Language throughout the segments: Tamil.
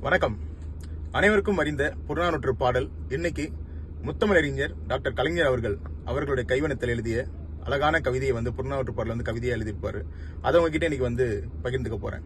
வணக்கம். அனைவருக்கும் அறிந்த புறநானூற்று பாடல் இன்னைக்கு முத்தமிழறிஞர் டாக்டர் கலைஞர் அவர்கள் அவர்களுடைய கைவனத்தில் எழுதிய அழகான கவிதையை வந்து புறநானூற்று பாடல் வந்து கவிதையை எழுதியிருப்பாரு. அதை உங்ககிட்ட இன்னைக்கு வந்து பகிர்ந்துக்க போறேன்.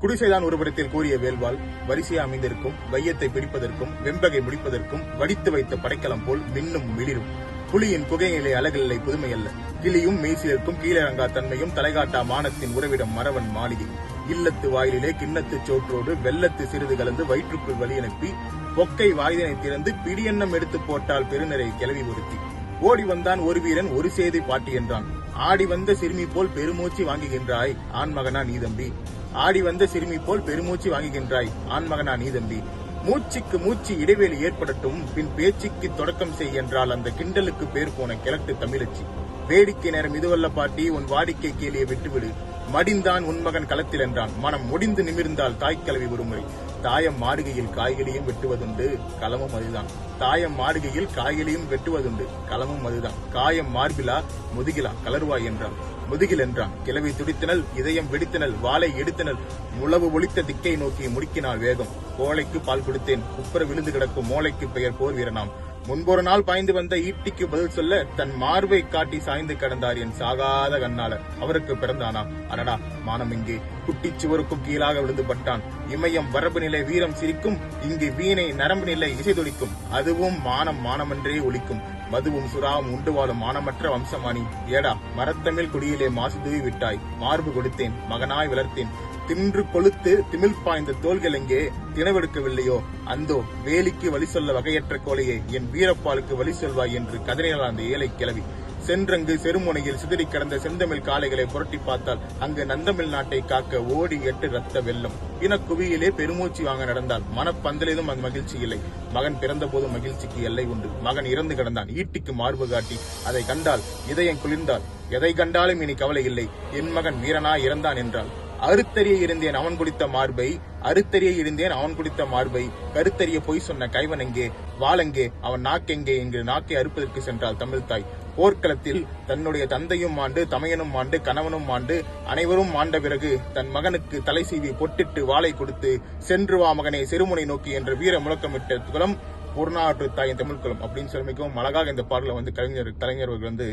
குடிசைதான் ஒருபுறத்தில் கூறிய வேல்வாள் வரிசையா அமைந்திருக்கும் வையத்தை பிடிப்பதற்கும் வெம்பகை முடிப்பதற்கும் வடித்து வைத்த படைக்கலம் போல் மின்னும் மிளிரும். புலியின் புகையிலை அழகில்லை புதுமை அல்ல கிளியும் மெய்சிலிருக்கும் கீழறங்கா தன்மையும் தலைகாட்டா மானத்தின் உறவிடம் மறவன் மாளிகை. இல்லத்து வாயிலிலே கிண்ணத்து சோற்றோடு வெள்ளத்து சிறிது கலந்து வயிற்றுக்குள் வழி அனுப்பி பொக்கை வாய்தனை திறந்து பிடியெண்ணம் எடுத்து போட்டால் பெருநிறை கிளவி ஒருத்தி. ஓடி வந்தான் ஒரு வீரன் ஒரு சேதை பாட்டி என்றான். ஆடி வந்த சிறுமி போல் பெருமூச்சு வாங்குகின்றாய் ஆண்மகனா நீ தம்பி. ஆடி வந்த சிறுமி போல் பெருமூச்சு வாங்குகின்றாய் ஆண்மகனா நீ தம்பி. மூச்சுக்கு மூச்சு இடைவெளி ஏற்படட்டும் பின் பேச்சுக்கு தொடக்கம் செய் என்றால் அந்த கிண்டலுக்கு பேர் போன கிழக்கு தமிழச்சி. வேடிக்கை நேரம் இதுவல்ல பாட்டி உன் வாடிக்கை கேலியை விட்டுவிடு. மடிந்தான் உன் மகன் களத்தில் என்றான். மனம் முடிந்து நிமிர்ந்தால் தாய்க்கலவி விடுமுறை தாயம் மாடுகையில் காய்களையும் வெட்டுவதுண்டு களமும் அதுதான். தாயம் மாடுகையில் காய்களையும் வெட்டுவதுண்டு களமும் அதுதான். காயம் மார்பிலா முதுகிலா கலர்வாய் என்றான். முதுகில் என்றான். கிளவி துடித்தனல் இதயம் வெடித்தனல் வாளை எடுத்தனல் முழவு ஒளித்த திக்கை நோக்கி முடுக்கினாள் வேகம். கோழைக்கு பால் கொடுத்தேன். குப்புற விழுந்து கிடக்கும் மோளைக்கு பெயர் போர் வீரனாம். முன்பொரு நாள் பாய்ந்து வந்த ஈட்டிக்கு பதில் சொல்ல தன் மார்பை காட்டி சாய்ந்து கடந்தார் என் சாகாத கண்ணாளர். அவருக்கு பிறந்தானா அடடா மானம் இங்கே. குட்டிச் சுவருக்கும் கீழாக விழுந்து பட்டான். இமயம் வரப்பு நிலை நிலை வீரம் சிரிக்கும். இங்கு வீணை நரம்பு நிலை இசை துடிக்கும். அதுவும் மானம் மானமன்றே ஒழிக்கும் மதுவும் சுறாவும் உண்டு வாழும் மானமற்ற வம்சமானி. ஏடா மரத்தமிழ் குடியிலே மாசு தூவி விட்டாய். மார்பு கொடுத்தேன் மகனாய் வளர்த்தேன். தின்று கொளுத்து திமிழ் பாய்ந்த தோள்கள் எங்கே? தினவெடுக்கவில்லையோ? அந்தோ வேலிக்கு வழி சொல்ல வகையற்ற கோலையே என் வீரப்பாலுக்கு வழி சொல்வாய் என்று கதறினாள் அந்த ஏழை கிளவி சென்றங்கு செருமுனையில் சிதறி கிடந்த செந்தமிழ் காளைகளை புரட்டி பார்த்தால் அங்கு நந்தமிழ் நாட்டை காக்க ஓடி எட்டு ரத்த வெள்ளம். இனக்குவியிலே பெருமூச்சு வாங்க நடந்தால் மனப்பந்தலிலும் அது மகிழ்ச்சி இல்லை. மகன் பிறந்த போது மகிழ்ச்சிக்கு எல்லை உண்டு. மகன் இறந்து கிடந்தான் ஈட்டிக்கு மார்பு காட்டி. அதை கண்டால் இதயம் குளிர்ந்தால் எதை கண்டாலும் இனி கவலை இல்லை. என் மகன் வீரனா இறந்தான் என்றால் அறுத்தறிய இருந்தேன் அவன் குடித்த மார்பை அறுத்தறிய இருந்தேன் அவன் குடித்த மார்பை. கருத்தறிய பொய் சொன்ன கைவன் எங்கே? வாளெங்கே அவன் நாக்கெங்கே என்று நாக்கை அறுப்பதற்கு சென்றால் தமிழ் தாய். போர்க்களத்தில் தன்னுடைய தந்தையும் ஆண்டு தமையனும் ஆண்டு கணவனும் மாண்டு அனைவரும் மாண்ட பிறகு தன் மகனுக்கு தலை சீவி பொட்டிட்டு வாளை கொடுத்து சென்று வா மகனே சிறுமுனை நோக்கி என்ற வீர முழக்கமிட்ட குலம் புறநாற்று தாயின் தமிழ் குலம் அப்படின்னு சொல்லி மிகவும் அழகாக இந்த பாடல வந்து கலைஞர் கலைஞர் வந்து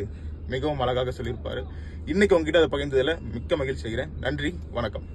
மிகவும் அழகாக சொல்லியிருப்பாரு. இன்னைக்கு உங்ககிட்ட அதை பகிர்ந்ததில் மிக்க மகிழ்ச்சி செய்கிறேன். நன்றி வணக்கம்.